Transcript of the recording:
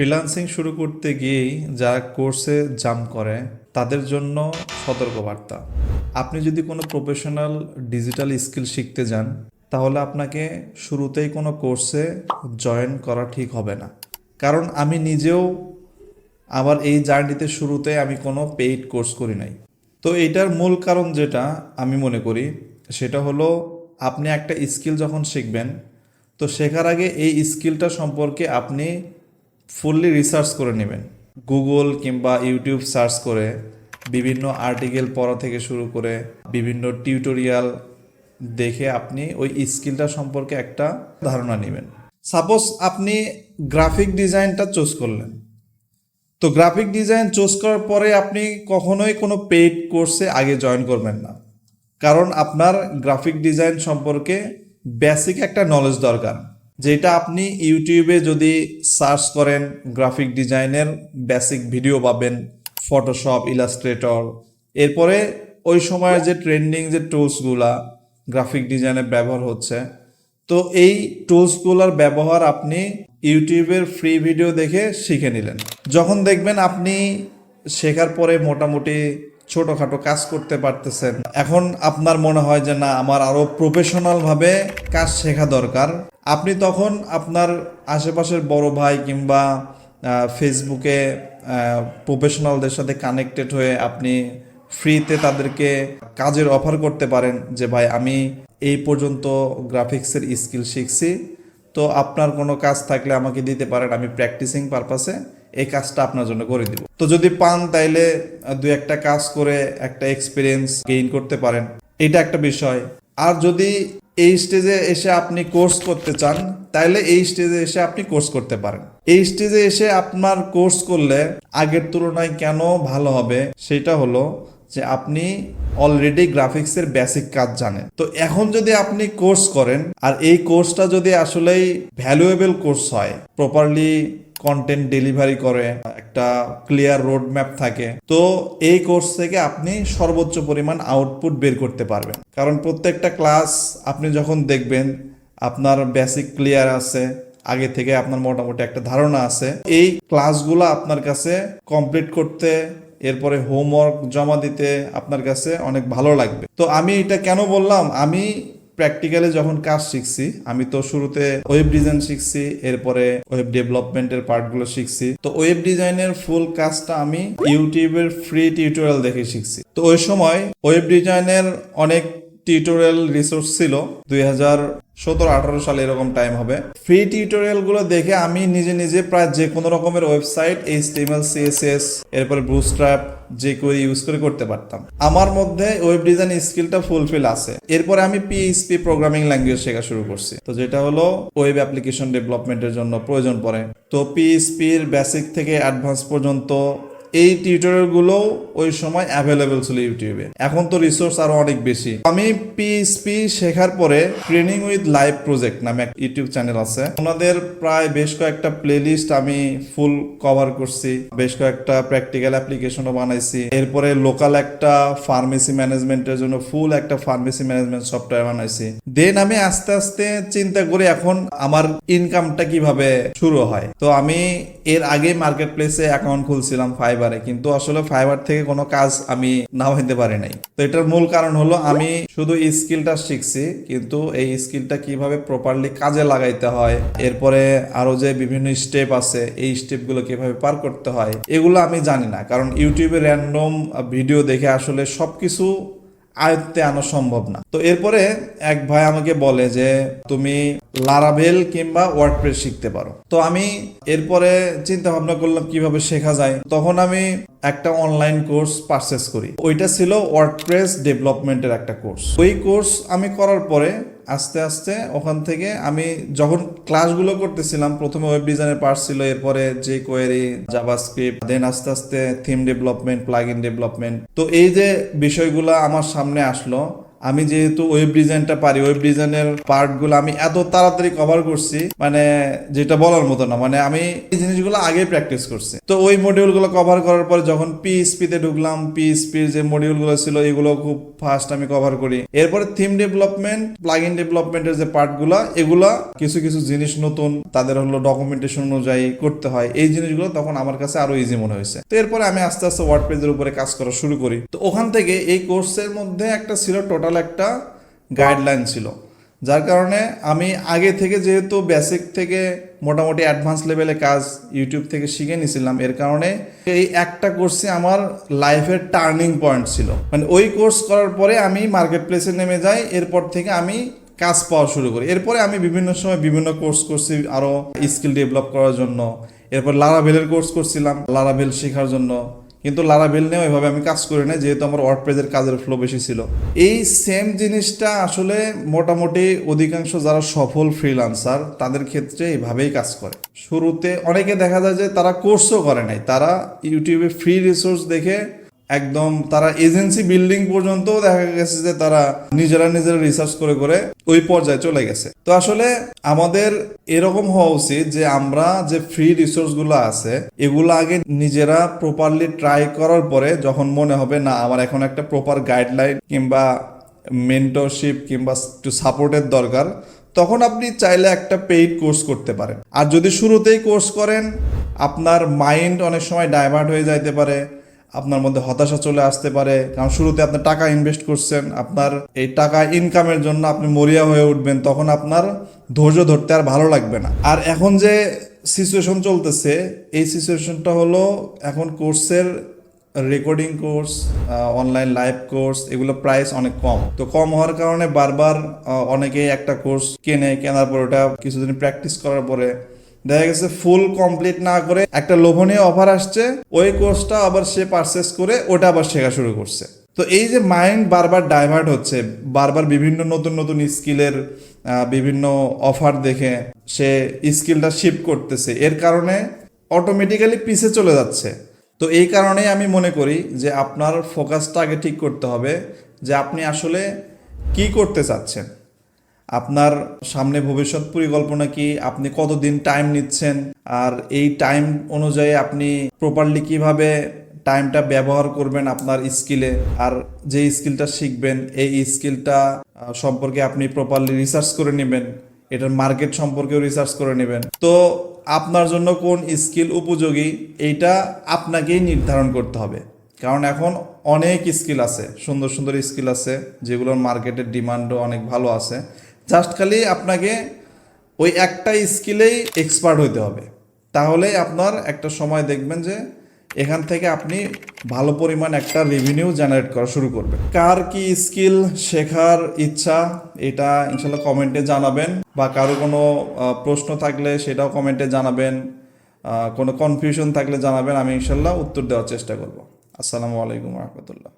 Freelancing শুরু করতে গিয়েই যারা কোর্সে জাম করে, তাদের জন্য সতর্কবার্তা। আপনি যদি কোনো প্রফেশনাল ডিজিটাল স্কিল শিখতে যান, তাহলে আপনাকে শুরুতেই কোনো কোর্সে জয়েন করা ঠিক হবে না। কারণ আমি নিজেও আমার এই জার্নিতে শুরুতে আমি কোনো পেইড কোর্স করি নাই। তো এটার মূল কারণ যেটা আমি মনে করি, সেটা হলো আপনি একটা স্কিল যখন শিখবেন, তো শেখার আগে এই স্কিলটা সম্পর্কে আপনি ফুললি রিসার্চ করে নেবেন। গুগল কিংবা ইউটিউব সার্চ করে বিভিন্ন আর্টিকেল পড়া থেকে শুরু করে বিভিন্ন টিউটোরিয়াল দেখে আপনি ওই স্কিলটা সম্পর্কে একটা ধারণা নেবেন। সাপোজ আপনি গ্রাফিক ডিজাইনটা চুজ করলেন। তো গ্রাফিক ডিজাইন চুজ করার পরে আপনি কখনোই কোনো পেইড কোর্সে আগে জয়েন করবেন না। কারণ আপনার গ্রাফিক ডিজাইন সম্পর্কে বেসিক একটা নলেজ দরকার। যেটা আপনি ইউটিউবে যদি সার্চ করেন গ্রাফিক ডিজাইনের বেসিক ভিডিও পাবেন ফটোশপ ইলাস্ট্রেটর এরপরে ওই সময়ের যে ট্রেন্ডিং যে টুলসগুলা গ্রাফিক ডিজাইনে ব্যবহার হচ্ছে, তো এই টুলসগুলোর ব্যবহার আপনি ইউটিউবের ফ্রি ভিডিও দেখে শিখে নিলেন। যখন দেখবেন আপনি শেখার পরে মোটামুটি ছোটোখাটো কাজ করতে পারতেছেন, এখন আপনার মনে হয় যে না, আমার আরও প্রফেশনালভাবে কাজ শেখা দরকার। আপনি তখন আপনার আশেপাশের বড় ভাই কিংবা ফেসবুকে প্রফেশনালদের সাথে কানেক্টেড হয়ে আপনি ফ্রিতে তাদেরকে কাজের অফার করতে পারেন যে, ভাই, আমি এই পর্যন্ত গ্রাফিক্সের স্কিল শিখছি। তো আপনার কোনো কাজ থাকলে আমাকে দিতে পারেন, আমি প্র্যাকটিসিং পারপাসে এই কাজটা আপনার জন্য করে দিব। তো যদি পান তাইলে দু একটা কাজ করে একটা এক্সপিরিয়েন্স গেইন করতে পারেন। এটা একটা বিষয়। আর যদি এই স্টেজে এসে আপনি কোর্স করতে চান তাহলে এই স্টেজে এসে আপনি কোর্স করতে পারেন। এই স্টেজে এসে আপনার কোর্স করলে আগের তুলনায় কেন ভালো হবে সেটা হলো যে আপনি অলরেডি গ্রাফিক্সের বেসিক কাজ জানেন। তো এখন যদি আপনি কোর্স করেন, আর এই কোর্সটা যদি আসলেই ভ্যালুয়েবল কোর্স হয় প্রপারলি কন্টেন্ট ডেলিভারি করে, একটা ক্লিয়ার রোড ম্যাপ থাকে, তো এই কোর্স থেকে আপনি সর্বোচ্চ পরিমাণ আউটপুট বের করতে পারবেন। কারণ প্রত্যেকটা ক্লাস আপনি যখন দেখবেন, আপনার বেসিক ক্লিয়ার আছে, আগে থেকে আপনার মোটামুটি একটা ধারণা আছে, এই ক্লাসগুলো আপনার কাছে কমপ্লিট করতে, এরপরে হোমওয়ার্ক জমা দিতে আপনার কাছে অনেক ভালো লাগবে। তো আমি এটা কেন বললাম? আমি প্র্যাকটিক্যালি যখন কাজ শিখছি, আমি তো শুরুতে ওয়েব ডিজাইন শিখছি, এরপরে ওয়েব ডেভেলপমেন্টের পার্টগুলো শিখছি। তো ওয়েব ডিজাইনের ফুল কাজটা আমি ইউটিউবের ফ্রি টিউটোরিয়াল দেখে শিখছি। তো ওই সময় ওয়েব ডিজাইনের অনেক টিউটোরিয়াল রিসোর্স ছিল, দুই হাজার সতেরো আঠারো সালে এরকম টাইম হবে। ফ্রি টিউটোরিয়ালগুলো দেখে আমি নিজে নিজে প্রায় যে কোনো রকমের ওয়েবসাইট এইচ টিএমএল সিএসএস এরপরে বুস্ট্র্যাপ যে করে ইউজ করে করতে পারতাম। আমার মধ্যে ওয়েব ডিজাইন স্কিলটা ফুলফিল আছে। এরপরে আমি পিএইচপি প্রোগ্রামিং ল্যাঙ্গুয়েজ শেখা শুরু করছি। তো যেটা হলো ওয়েব অ্যাপ্লিকেশন ডেভেলপমেন্টের জন্য প্রয়োজন পড়ে। তো পিএইচপির বেসিক থেকে অ্যাডভান্স পর্যন্ত এই টিউটোরিয়ালগুলো ওই সময় অ্যাভেলেবেল ছিল ইউটিউবে। এখন তো রিসোর্স আরও অনেক বেশি। আমি পিএসপি শেখার পরে ট্রেনিং উইথ লাইভ প্রজেক্ট নামে একটা ইউটিউব চ্যানেল আছে। ওনাদের প্রায় বেশ কয়েকটা প্লেলিস্ট আমি ফুল কভার করছি। বেশ কয়েকটা প্র্যাকটিক্যাল অ্যাপ্লিকেশনও বানাইছি। এরপরে লোকাল একটা ফার্মেসি ম্যানেজমেন্টের জন্য ফুল একটা ফার্মেসি ম্যানেজমেন্ট সফটওয়্যার বানাইছি। দেন আমি আস্তে আস্তে চিন্তা করি এখন আমার ইনকামটা কীভাবে শুরু হয়। তো আমি এর আগে মার্কেট প্লেসে অ্যাকাউন্ট খুলছিলাম ফাইবারে কিন্তু আসলে ফাইবার থেকে কোনো কাজ আমি নাও হইতে পারি নাই। তো এটার মূল কারণ হলো আমি শুধু এই স্কিলটা শিখছি, কিন্তু এই স্কিলটা কীভাবে প্রপারলি কাজে লাগাইতে হয়, এরপরে আরও যে বিভিন্ন স্টেপ আছে, এই স্টেপগুলো কীভাবে পার করতে হয়, এগুলো আমি জানি না। কারণ ইউটিউবে র্যান্ডম ভিডিও দেখে আসলে সবকিছু আয়ত্তে আনা সম্ভব না। তো এরপরে এক ভাই আমাকে বলে যে, তুমি লারাভেল কিংবা ওয়ার্ডপ্রেস শিখতে পারো। তো আমি এরপরে চিন্তা ভাবনা করলাম কীভাবে শেখা যায়। তখন আমি একটা অনলাইন কোর্স পারচেস করি। ওইটা ছিল ওয়ার্ডপ্রেস ডেভেলপমেন্টের একটা কোর্স ওই কোর্স আমি করার পরে আস্তে আস্তে ওখান থেকে আমি যখন ক্লাসগুলো করতেছিলাম, প্রথমে ওয়েব ডিজাইনের পার্ট ছিল, এরপরে যে কোয়েরি জাভাস্ক্রিপ্ট দেন আস্তে আস্তে theme development plug in development তো এই যে বিষয়গুলো আমার সামনে আসলো আমি যেহেতু ওয়েব ডিজাইনটা পারি ওয়েব ডিজাইনের পার্টগুলো আমি এত তাড়াতাড়ি কভার করছি মানে যেটা বলার মতো না মানে আমি এই জিনিসগুলো আগেই প্র্যাকটিস করছি। তো ওই মডিউলগুলো কভার করার পরে যখন পিএসপিতে ঢুকলাম পিএসপির যে মডিউলগুলো ছিল, এগুলো খুব ফাস্ট আমি কভার করি। এরপরে থিম ডেভেলপমেন্ট প্লাগ ইন ডেভেলপমেন্টের যে পার্টগুলো এগুলা কিছু কিছু জিনিস নতুন, তাদের হলো ডকুমেন্টেশন অনুযায়ী করতে হয়। এই জিনিসগুলো তখন আমার কাছে আরও ইজি মনে হয়েছে। তো এরপরে আমি আস্তে আস্তে ওয়ার্ড পেজের উপরে কাজ করা শুরু করি। তো ওখান থেকে এই কোর্সের মধ্যে একটা ছিল টোটাল একটা গাইডলাইন ছিল। যার কারণে আমি আগে থেকে যেহেতু বেসিক থেকে মোটামুটি অ্যাডভান্স লেভেলে কাজ ইউটিউব থেকে শিখে নিয়েছিলাম, এর কারণে এই একটা কোর্সে আমার লাইফের টার্নিং পয়েন্ট ছিল। মানে ওই কোর্স করার পরে আমি মার্কেট প্লেসে নেমে যাই, এরপর থেকে আমি কাজ পাওয়া শুরু করি। এরপরে আমি বিভিন্ন সময় বিভিন্ন কোর্স করছি আরও স্কিল ডেভেলপ করার জন্য। এরপর লারাভেলের কোর্স করছিলাম লারাভেল শেখার জন্য। কিন্তু লারাবেল নিয়েও এভাবে আমি কাজ করি না যেহেতু আমার ওয়ার্ডপ্রেজের কাজের ফ্লো বেশি ছিল। এই সেম জিনিসটা আসলে মোটামুটি অধিকাংশ যারা সফল ফ্রিলান্সার তাদের ক্ষেত্রে এইভাবেই কাজ করে। শুরুতে অনেকে দেখা যায় যে তারা কোর্সও করে নাই, তারা ইউটিউবে ফ্রি রিসোর্স দেখে একদম তারা এজেন্সি বিল্ডিং পর্যন্ত দেখা গেছে যে তারা নিজেরা নিজেরা রিসার্চ করে করে ওই পর্যায়ে চলে গেছে। তো আসলে আমাদের এরকম হওয়া উচিত যে আমরা যে ফ্রি রিসোর্সগুলো আছে, এগুলো আগে নিজেরা প্রপারলি ট্রাই করার পরে যখন মনে হবে, না, আমার এখন একটা প্রপার গাইডলাইন কিংবা মেন্টরশিপ কিংবা একটু সাপোর্টের দরকার, তখন আপনি চাইলে একটা পেইড কোর্স করতে পারেন। আর যদি শুরুতেই কোর্স করেন, আপনার মাইন্ড অনেক সময় ডাইভার্ট হয়ে যাইতে পারে। আপনার মধ্যে হতাশা চলে আসতে পারে। কারণ শুরুতে আপনি টাকা ইনভেস্ট করছেন, আপনার এই টাকা ইনকামের জন্য আপনি মরিয়া হয়ে উঠবেন, তখন আপনার ধৈর্য ধরতে আর ভালো লাগবে না। আর এখন যে সিচুয়েশন চলতেছে, এই সিচুয়েশনটা হলো এখন কোর্সের recording course online live course এগুলো প্রাইস অনেক কম। তো কম হওয়ার কারণে বারবার অনেকেই একটা কোর্স কেনে, কেনার পর ওটা কিছুদিন প্র্যাকটিস করার পরে দেখা গেছে ফুল কমপ্লিট না করে একটা লোভনীয় অফার আসছে, ওই কোর্সটা আবার সে পারচেস করে ওটা আবার শেখা শুরু করছে। তো এই যে মাইন্ড বারবার ডাইভার্ট হচ্ছে, বারবার বিভিন্ন নতুন নতুন স্কিলের বিভিন্ন অফার দেখে সে স্কিলটা শিফট করতেছে, এর কারণে অটোমেটিক্যালি পিছে চলে যাচ্ছে। তো এই কারণেই আমি মনে করি যে আপনার ফোকাসটা আগে ঠিক করতে হবে যে আপনি আসলে কি করতে চাচ্ছেন। আপনার সামনে ভবিষ্যৎ পরিকল্পনা কি? আপনি কতদিন টাইম নিচ্ছেন? আর এই টাইম অনুযায়ী আপনি প্রপারলি কীভাবে টাইমটা ব্যবহার করবেন আপনার স্কিলে আর যে স্কিলটা শিখবেন, এই স্কিলটা সম্পর্কে আপনি প্রপারলি রিসার্চ করে নেবেন। এটার মার্কেট সম্পর্কেও রিসার্চ করে নেবেন। তো আপনার জন্য কোন স্কিল উপযোগী? এইটা আপনাকেই নির্ধারণ করতে হবে। কারণ এখন অনেক স্কিল আছে, সুন্দর সুন্দর স্কিল আছে, যেগুলোর মার্কেটের ডিমান্ডও অনেক ভালো আছে। জাস্ট খালি আপনাকে ওই একটা স্কিলেই এক্সপার্ট হইতে হবে। তাহলেই আপনার একটা সময় দেখবেন যে এখান থেকে আপনি ভালো পরিমাণ একটা রেভিনিউ জেনারেট করা শুরু করবেন। কার কি স্কিল শেখার ইচ্ছা, এটা ইনশাল্লাহ কমেন্টে জানাবেন। বা কারও কোনো প্রশ্ন থাকলে সেটাও কমেন্টে জানাবেন। কোনো কনফিউশন থাকলে জানাবেন। আমি ইনশাল্লাহ উত্তর দেওয়ার চেষ্টা করব। আসসালামু আলাইকুম রহমতুল্লাহ।